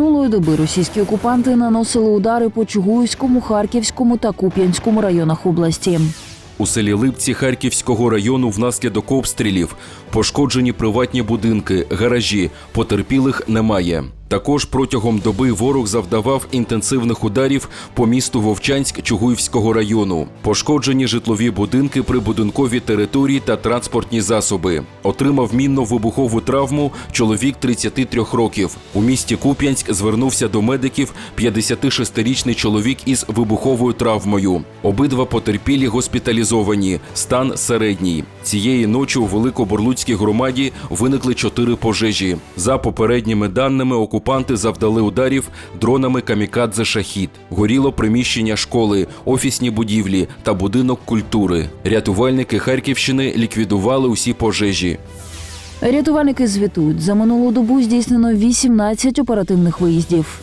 минулої доби російські окупанти наносили удари по Чугуївському, Харківському та Куп'янському районах області. У селі Липці Харківського району внаслідок обстрілів пошкоджені приватні будинки, гаражі, потерпілих немає. Також протягом доби ворог завдавав інтенсивних ударів по місту Вовчанськ Чугуївського району. Пошкоджені житлові будинки, прибудинкові території та транспортні засоби. Отримав мінно-вибухову травму чоловік 33 років. У місті Куп'янськ звернувся до медиків 56-річний чоловік із вибуховою травмою. Обидва потерпілі госпіталізовані. Стан середній. Цієї ночі у Великоборлуцькій громаді виникли чотири пожежі. За попередніми даними, окупанти завдали ударів дронами камікадзе шахід. Горіло приміщення школи, офісні будівлі та будинок культури. Рятувальники Харківщини ліквідували усі пожежі. Рятувальники звітують, за минулу добу здійснено 18 оперативних виїздів.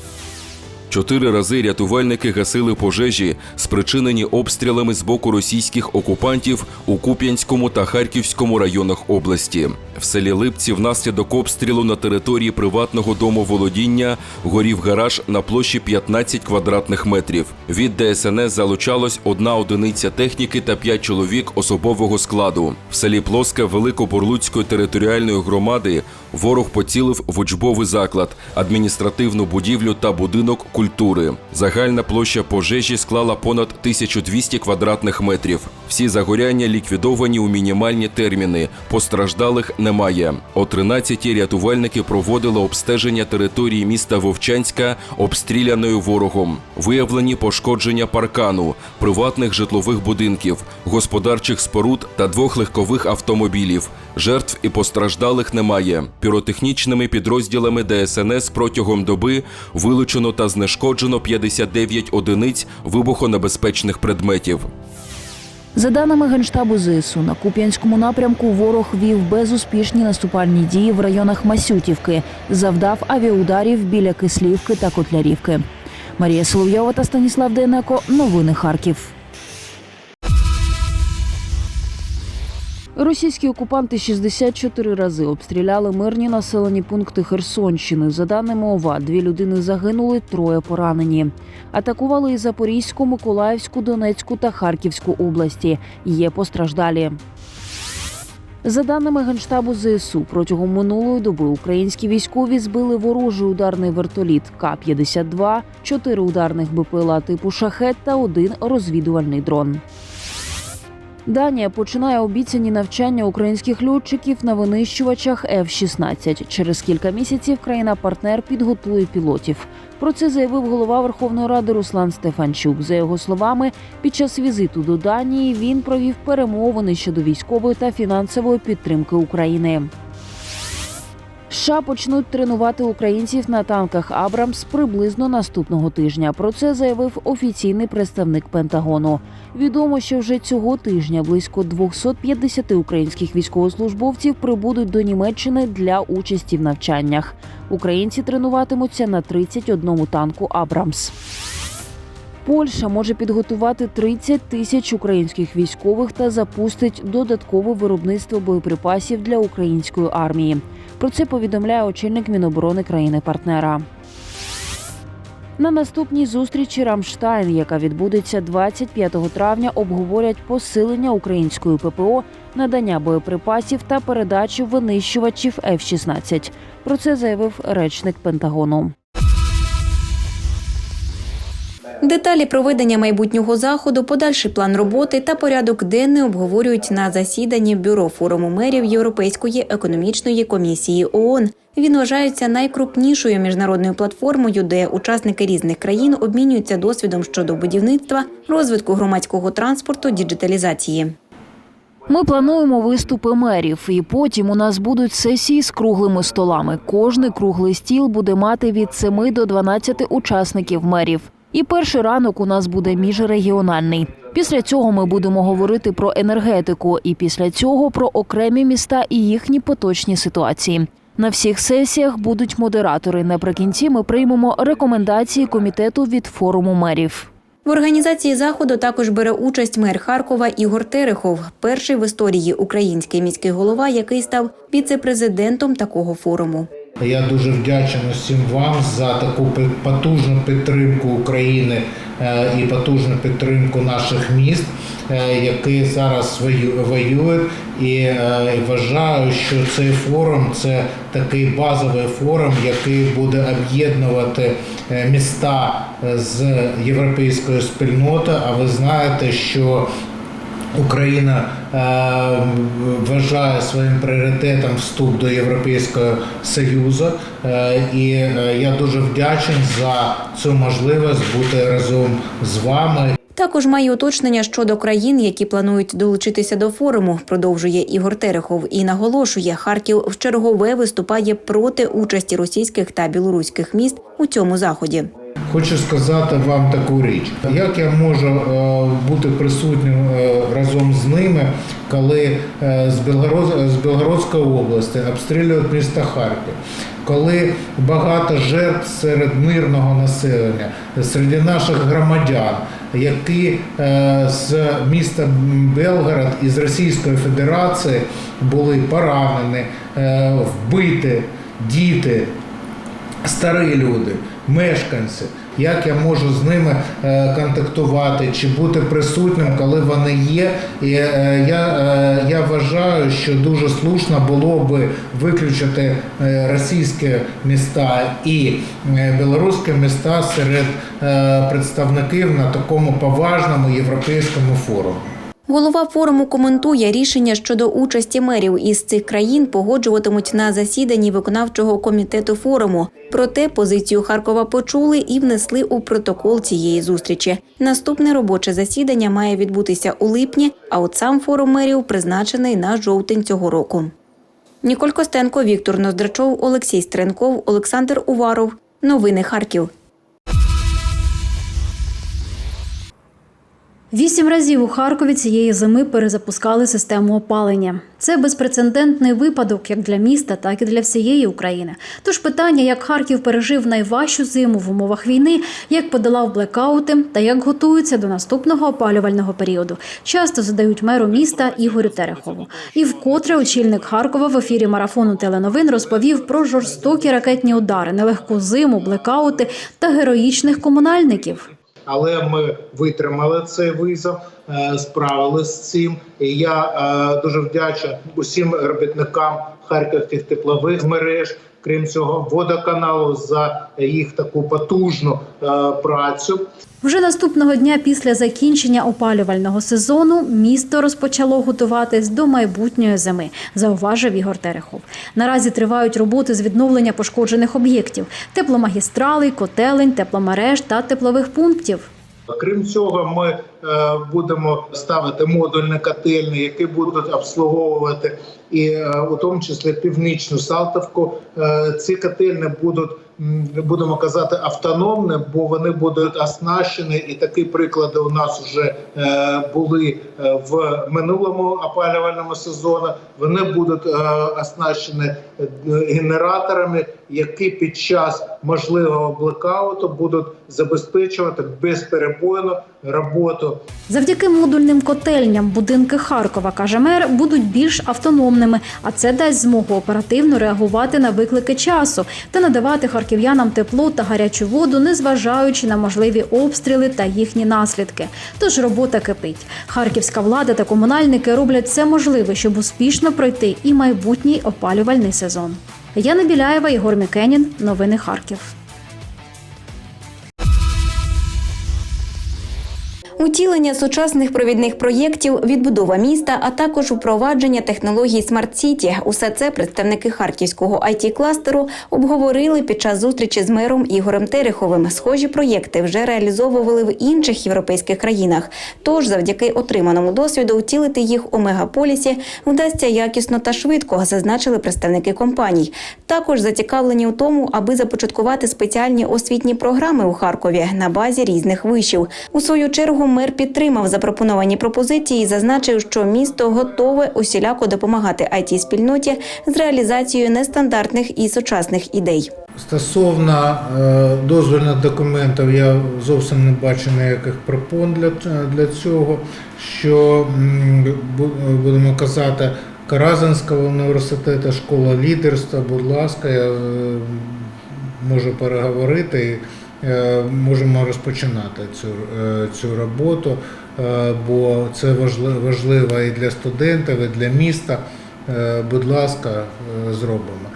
Чотири рази рятувальники гасили пожежі, спричинені обстрілами з боку російських окупантів у Куп'янському та Харківському районах області. В селі Липці внаслідок обстрілу на території приватного дому володіння горів гараж на площі 15 квадратних метрів. Від ДСНС залучалось одна одиниця техніки та п'ять чоловік особового складу. В селі Плоске Великоборлуцької територіальної громади ворог поцілив в учбовий заклад, адміністративну будівлю та будинок культури. Загальна площа пожежі склала понад 1200 квадратних метрів. Всі загоряння ліквідовані у мінімальні терміни. Постраждалих немає. О 13-й рятувальники проводили обстеження території міста Вовчанська, обстріляною ворогом. Виявлені пошкодження паркану, приватних житлових будинків, господарчих споруд та двох легкових автомобілів. Жертв і постраждалих немає. Піротехнічними підрозділами ДСНС протягом доби вилучено та знешкоджено 59 одиниць вибухонебезпечних предметів. За даними Генштабу ЗСУ, на Куп'янському напрямку ворог вів безуспішні наступальні дії в районах Масютівки, завдав авіаударів біля Кислівки та Котлярівки. Марія Соловйова та Станіслав Дейнеко. Новини Харків. Російські окупанти 64 рази обстріляли мирні населені пункти Херсонщини. За даними ОВА, дві людини загинули, троє поранені. Атакували і Запорізьку, Миколаївську, Донецьку та Харківську області. Є постраждалі. За даними Генштабу ЗСУ, протягом минулої доби українські військові збили ворожий ударний вертоліт К-52, чотири ударних БПЛА типу «Шахет» та один розвідувальний дрон. Данія починає обіцяні навчання українських льотчиків на винищувачах F-16. Через кілька місяців країна-партнер підготує пілотів. Про це заявив голова Верховної Ради Руслан Стефанчук. За його словами, під час візиту до Данії він провів перемовини щодо військової та фінансової підтримки України. США почнуть тренувати українців на танках Абрамс приблизно наступного тижня. Про це заявив офіційний представник Пентагону. Відомо, що вже цього тижня близько 250 українських військовослужбовців прибудуть до Німеччини для участі в навчаннях. Українці тренуватимуться на 31 танку Абрамс. Польща може підготувати 30 тисяч українських військових та запустить додаткове виробництво боєприпасів для української армії. Про це повідомляє очільник Міноборони країни-партнера. На наступній зустрічі Рамштайн, яка відбудеться 25 травня, обговорять посилення української ППО, надання боєприпасів та передачу винищувачів F-16. Про це заявив речник Пентагону. Деталі проведення майбутнього заходу, подальший план роботи та порядок денний обговорюють на засіданні бюро форуму мерів Європейської економічної комісії ООН. Він вважається найкрупнішою міжнародною платформою, де учасники різних країн обмінюються досвідом щодо будівництва, розвитку громадського транспорту, діджиталізації. Ми плануємо виступи мерів, і потім у нас будуть сесії з круглими столами. Кожний круглий стіл буде мати від 7 до 12 учасників мерів. І перший ранок у нас буде міжрегіональний. Після цього ми будемо говорити про енергетику, і після цього про окремі міста і їхні поточні ситуації. На всіх сесіях будуть модератори. Наприкінці ми приймемо рекомендації комітету від форуму мерів. В організації заходу також бере участь мер Харкова Ігор Терехов, перший в історії український міський голова, який став віце-президентом такого форуму. Я дуже вдячний усім вам за таку потужну підтримку України е, і потужну підтримку наших міст, е, які зараз вою- воюють. І е, вважаю, що цей форум це такий базовий форум, який буде об'єднувати міста з європейською спільнотою. А ви знаєте, що Україна е, вважає своїм пріоритетом вступ до Європейського Союзу, е, і е, я дуже вдячний за цю можливість бути разом з вами Також має уточнення щодо країн, які планують долучитися до форуму. Продовжує Ігор Терехов і наголошує, Харків в чергове виступає проти участі російських та білоруських міст у цьому заході. Хочу сказати вам таку річ. Як я можу е, бути присутнім е, разом з ними, коли е, з, Білгород, з Білгородської області обстрілюють місто Харків, коли багато жертв серед мирного населення, серед наших громадян, які з міста Белгород із Російської Федерації були поранені, вбиті діти, старі люди, мешканці. Як я можу з ними е, контактувати чи бути присутнім, коли вони є? І е, я, е, я вважаю, що дуже слушно було би виключити російські міста і білоруські міста серед представників на такому поважному європейському форумі. Голова форуму коментує рішення щодо участі мерів із цих країн погоджуватимуть на засіданні виконавчого комітету форуму. Проте позицію Харкова почули і внесли у протокол цієї зустрічі. Наступне робоче засідання має відбутися у липні, а от сам форум мерів призначений на жовтень цього року. Ніколь Костенко, Віктор Ноздрачов, Олексій Стренков, Олександр Уваров. Новини Харків. Вісім разів у Харкові цієї зими перезапускали систему опалення. Це безпрецедентний випадок як для міста, так і для всієї України. Тож питання, як Харків пережив найважчу зиму в умовах війни, як подолав блекаути та як готується до наступного опалювального періоду, часто задають меру міста Ігорю Терехову. І вкотре очільник Харкова в ефірі марафону теленовин розповів про жорстокі ракетні удари, нелегку зиму, блекаути та героїчних комунальників. Але ми витримали цей визов, е, справилися з цим. І я е, дуже вдячний усім робітникам харківських теплових мереж, крім цього, водоканалу за їх таку потужну е, працю. Вже наступного дня після закінчення опалювального сезону місто розпочало готуватись до майбутньої зими, зауважив Ігор Терехов. Наразі тривають роботи з відновлення пошкоджених об'єктів: тепломагістралей, котелень, тепломереж та теплових пунктів. Крім цього, ми будемо ставити модульні котельні, які будуть обслуговувати і е, у тому числі північну Салтовку. Е, ці котельні будуть будемо казати автономні, бо вони будуть оснащені. І такі приклади у нас вже е, були е, в минулому опалювальному сезоні. Вони будуть е, оснащені е, генераторами, які під час можливого блекауту будуть забезпечувати безперебойну роботу Завдяки модульним котельням будинки Харкова, каже мер, будуть більш автономними, а це дасть змогу оперативно реагувати на виклики часу та надавати харків'янам тепло та гарячу воду, незважаючи на можливі обстріли та їхні наслідки. Тож робота кипить. Харківська влада та комунальники роблять все можливе, щоб успішно пройти і майбутній опалювальний сезон. Яна Біляєва, Єгор Мікенін. Новини Харків. Утілення сучасних провідних проєктів, відбудова міста, а також впровадження технологій Смарт Сіті. Усе це представники харківського it кластеру обговорили під час зустрічі з мером Ігорем Тереховим. Схожі проєкти вже реалізовували в інших європейських країнах. Тож, завдяки отриманому досвіду, втілити їх у мегаполісі вдасться якісно та швидко, зазначили представники компаній. Також зацікавлені у тому, аби започаткувати спеціальні освітні програми у Харкові на базі різних вишів. У свою чергу мер підтримав запропоновані пропозиції і зазначив, що місто готове усіляко допомагати it спільноті з реалізацією нестандартних і сучасних ідей. Стосовно е, дозвільних документів, я зовсім не бачу ніяких препон для, для цього. Що будемо казати, Каразинського університету, школа лідерства, будь ласка, я е, можу переговорити. Е, Можемо розпочинати цю, е, цю роботу, е, бо це важливо, і для студентів, і для міста. Будь ласка, зробимо.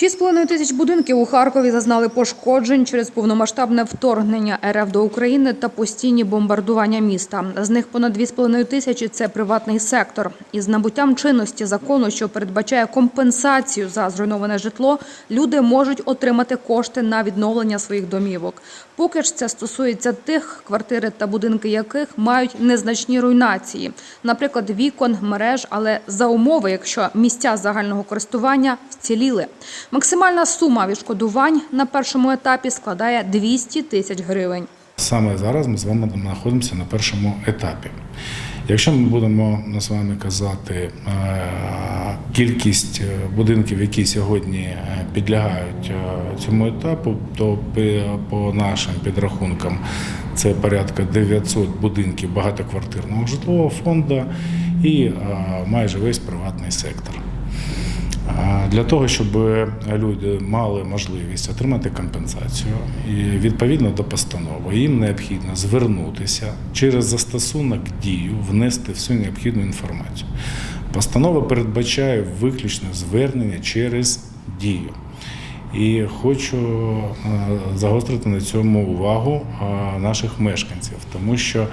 6,5 тисяч будинків у Харкові зазнали пошкоджень через повномасштабне вторгнення РФ до України та постійні бомбардування міста. З них понад 2,5 тисячі – це приватний сектор. Із набуттям чинності закону, що передбачає компенсацію за зруйноване житло, люди можуть отримати кошти на відновлення своїх домівок. Поки ж це стосується тих, квартири та будинки яких мають незначні руйнації, наприклад, вікон, мереж, але за умови, якщо місця загального користування вціліли. Максимальна сума відшкодувань на першому етапі складає 200 тисяч гривень. Саме зараз ми з вами знаходимося на першому етапі. Якщо ми будемо з вами казати е, кількість е, будинків, які сьогодні е, підлягають цьому етапу, то по нашим підрахункам це порядка 900 будинків багатоквартирного житлового фонду і майже весь приватний сектор. Для того, щоб люди мали можливість отримати компенсацію, і відповідно до постанови, їм необхідно звернутися через застосунок дію, внести всю необхідну інформацію. Постанова передбачає виключно звернення через дію. І хочу е, загострити на цьому увагу е, наших мешканців, тому що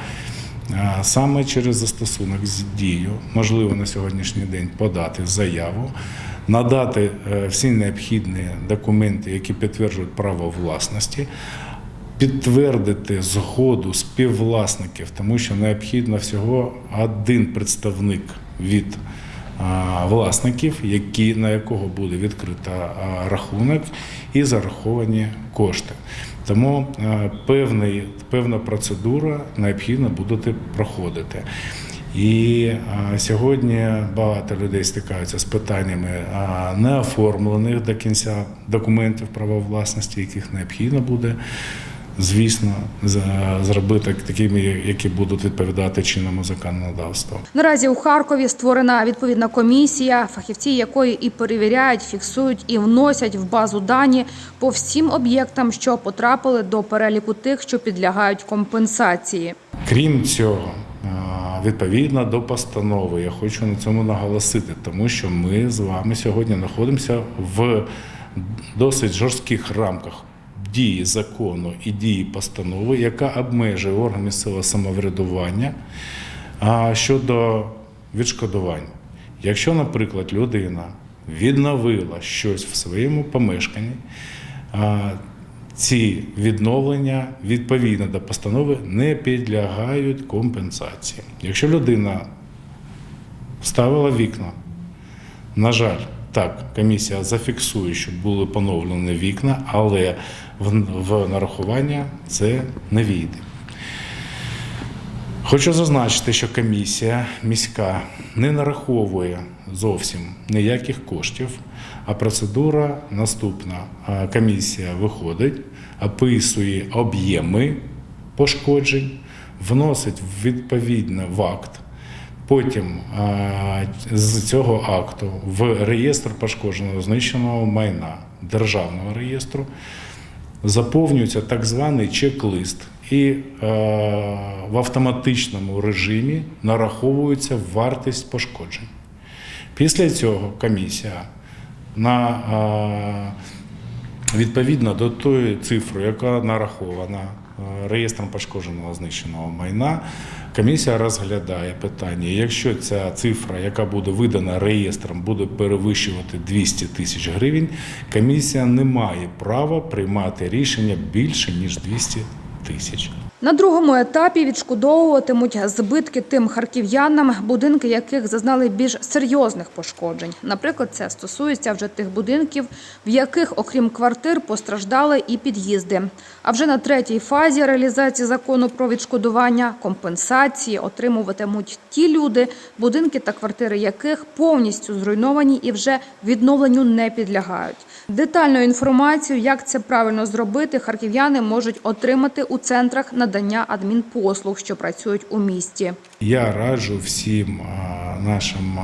е, саме через застосунок з дію можливо на сьогоднішній день подати заяву, надати е, всі необхідні документи, які підтверджують право власності, підтвердити згоду співвласників, тому що необхідно всього один представник від власників, які, на якого буде відкрита рахунок і зараховані кошти. Тому певний, певна процедура необхідно буде проходити. І сьогодні багато людей стикаються з питаннями неоформлених до кінця документів права власності, яких необхідно буде, звісно, зробити такими, які будуть відповідати чинному законодавству. Наразі у Харкові створена відповідна комісія, фахівці якої і перевіряють, фіксують і вносять в базу дані по всім об'єктам, що потрапили до переліку тих, що підлягають компенсації. Крім цього, відповідно до постанови, я хочу на цьому наголосити, тому що ми з вами сьогодні знаходимося в досить жорстких рамках дії закону і дії постанови, яка обмежує орган місцевого самоврядування щодо відшкодувань. Якщо, наприклад, людина відновила щось в своєму помешканні, ці відновлення відповідно до постанови не підлягають компенсації. Якщо людина вставила вікна, на жаль, так, комісія зафіксує, що були поновлені вікна, але в, нарахування це не війде. Хочу зазначити, що комісія міська не нараховує зовсім ніяких коштів, а процедура наступна. Комісія виходить, описує об'єми пошкоджень, вносить відповідно в акт. Потім з цього акту в реєстр пошкодженого знищеного майна державного реєстру заповнюється так званий чек-лист, і е, в автоматичному режимі нараховується вартість пошкоджень. Після цього комісія на, е, відповідно до тої цифри, яка нарахована е, реєстром пошкодженого знищеного майна, комісія розглядає питання. Якщо ця цифра, яка буде видана реєстром, буде перевищувати 200 тисяч гривень, комісія не має права приймати рішення більше ніж 200 тисяч тисяч. На другому етапі відшкодовуватимуть збитки тим харків'янам, будинки яких зазнали більш серйозних пошкоджень. Наприклад, це стосується вже тих будинків, в яких, окрім квартир, постраждали і під'їзди. А вже на третій фазі реалізації закону про відшкодування компенсації отримуватимуть ті люди, будинки та квартири яких повністю зруйновані і вже відновленню не підлягають. Детальну інформацію, як це правильно зробити, харків'яни можуть отримати у центрах надання адмінпослуг, що працюють у місті. Я раджу всім нашим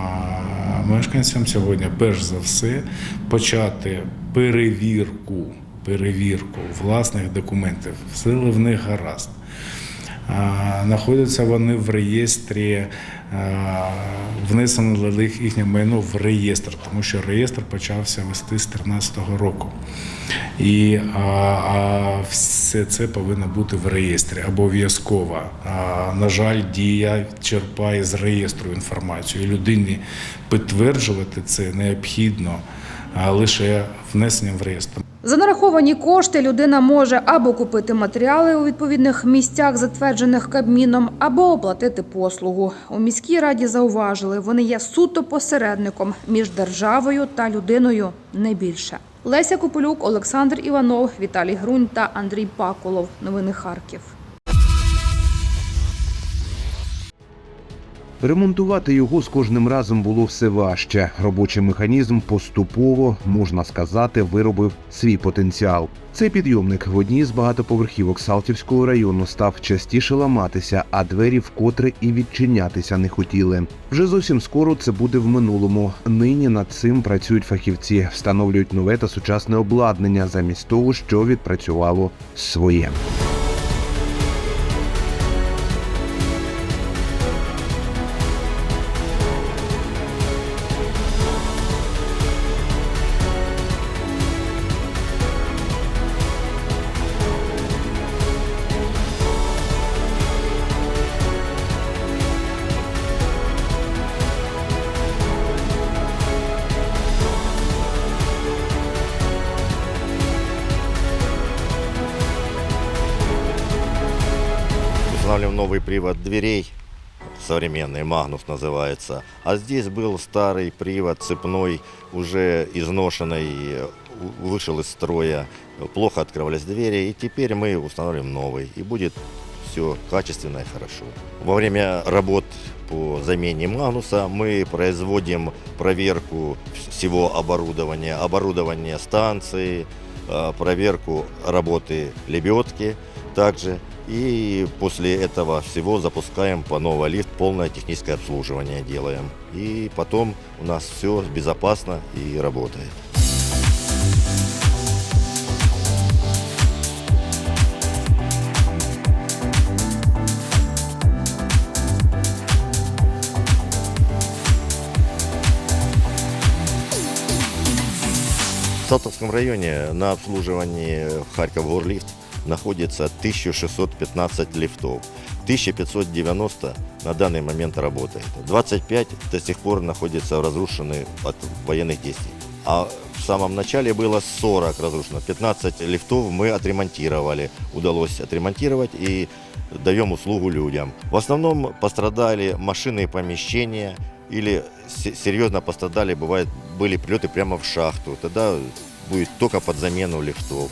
мешканцям сьогодні, перш за все, почати перевірку, перевірку власних документів. Сили в них гаразд. Знаходяться вони в реєстрі, внесено для них їхнє майно в реєстр, тому що реєстр почався вести з 2013 року. І а, а все це повинно бути в реєстрі обов'язково. На жаль, дія черпає з реєстру інформацію. І людині підтверджувати це необхідно лише внесенням в реєстр. За нараховані кошти людина може або купити матеріали у відповідних місцях, затверджених Кабміном, або оплатити послугу. У міській раді зауважили, вони є суто посередником між державою та людиною не більше. Леся Копилюк, Олександр Іванов, Віталій Грунь та Андрій Паколов. Новини Харків. Ремонтувати його з кожним разом було все важче. Робочий механізм поступово, можна сказати, виробив свій потенціал. Цей підйомник в одній з багатоповерхівок Салтівського району став частіше ламатися, а двері вкотре і відчинятися не хотіли. Вже зовсім скоро це буде в минулому. Нині над цим працюють фахівці, встановлюють нове та сучасне обладнання замість того, що відпрацювало своє. Привод дверей, современный, Магнус называется. А здесь был старый привод цепной, уже изношенный, вышел из строя, плохо открывались двери. И теперь мы установим новый. И будет все качественно и хорошо. Во время работ по замене Магнуса мы производим проверку всего оборудования, оборудования станции, э, проверку работы лебедки также. И после этого всего запускаем по новой лифт, полное техническое обслуживание делаем. И потом у нас все безопасно и работает. В Салтовском районе на обслуживании Харьков Горлифт находится 1615 лифтов. 1590 на данный момент работает. 25 до сих пор находятся разрушены от военных действий. А в самом начале было 40 разрушено. 15 лифтов мы отремонтировали. Удалось отремонтировать и даем услугу людям. В основном пострадали машины и помещения или се- серьезно пострадали, бывает, были прилеты прямо в шахту. Тогда будет только под замену лифтов.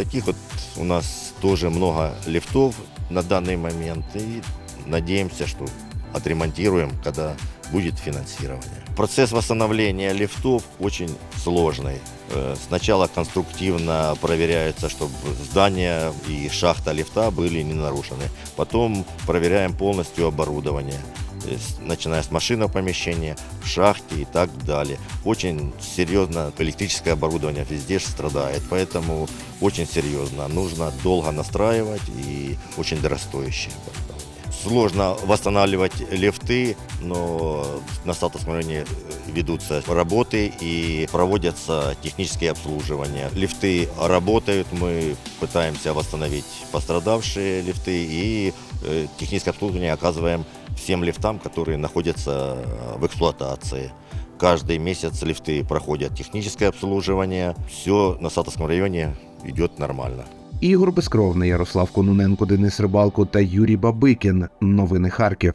Таких вот у нас тоже много лифтов на данный момент. И надеемся, что отремонтируем, когда будет финансирование. Процесс восстановления лифтов очень сложный. Э, Сначала конструктивно проверяется, чтобы здание и шахта лифта были не нарушены. Потом проверяем полностью оборудование начиная с машинного помещения, в шахте и так далее. Очень серьезно электрическое оборудование везде страдает, поэтому очень серьезно. Нужно долго настраивать и очень дорогостоящее. Сложно восстанавливать лифты, но на районе э, ведутся работы и проводятся технические обслуживания. Лифты работают, мы пытаемся восстановить пострадавшие лифты и э, техническое обслуживание оказываем всем лифтам, которые находятся э, в эксплуатации. Каждый месяц лифты проходят техническое обслуживание. Все на Салтовском районе идет нормально. Ігор Безкровний, Ярослав Кононенко, Денис Рибалко та Юрій Бабикін. Новини Харків.